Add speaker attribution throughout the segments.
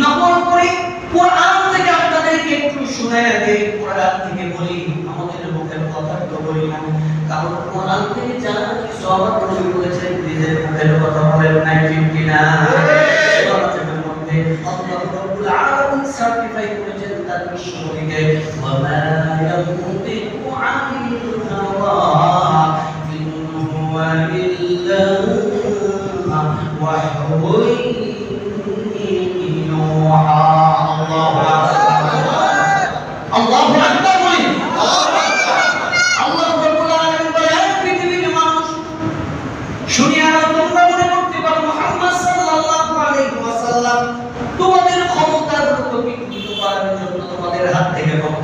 Speaker 1: নকল করে কোরআন থেকে আপনাদেরকে একটু শোনায় দেই, কোরআন থেকে বলি, আমাদের মুখের কথা তো বলি না কারণ কোরআন থেকে যারা কিছু আমার প্রয়োজন করেছে নিজের মুখের কথা বলেন নাই, ঠিক কিনা সার্টিফাই করেছেন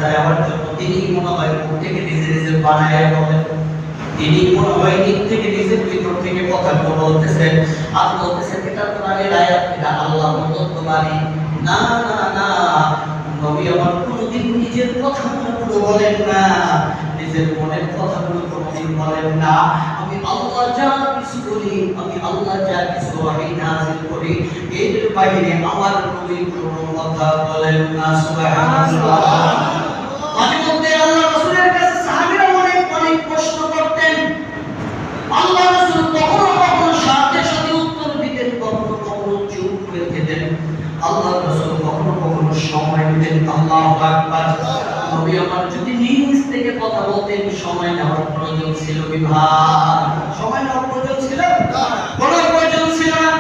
Speaker 1: নেওয়ার জন্য তিনি মনে হয় মুখ থেকে নিজে নিজে বানায় বলেন তিনি মনে হয় দিক থেকে নিজের ভিতর থেকে কথা বলতেছেন আর বলতেছেন এটা কোরআনের আয়াত এটা আল্লাহ মতত্ববাদী না না না, নবী আমার কোনোদিন নিজের কথাগুলো বলেন না। নিজের মনের কথাগুলো কোনোদিন বলেন না। আমি আল্লাহ যা কিছু বলি, আমি আল্লাহ যা কিছু আমি নাজিল করি, এর বাইরে আমার নবী কোনো কথা বলেন না, সুবহানাল্লাহ। দিতেন আল্লাহু আকবার। নবী আমার যদি নিজ থেকে কথা বলতেন সময় নেওয়ার প্রয়োজন ছিল বিভাগ সময় নেওয়ার প্রয়োজন ছিল? কোনো প্রয়োজন ছিল না।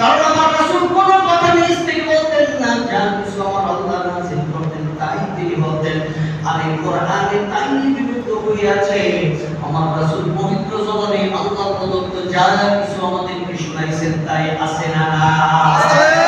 Speaker 1: কারণ আমার রাসূল কোনো কথা নিজ থেকে বলতেন না। যা কিছু আমার আল্লাহ নাযিল করতেন তাই তিনি বলতেন আর এই কোরআনে তাই হইয়াছে। আমার রাসূল পবিত্র জবানে আল্লাহ প্রদত্ত যা কিছু আমাদেরকে শুনাইছেন তাই আছে না না?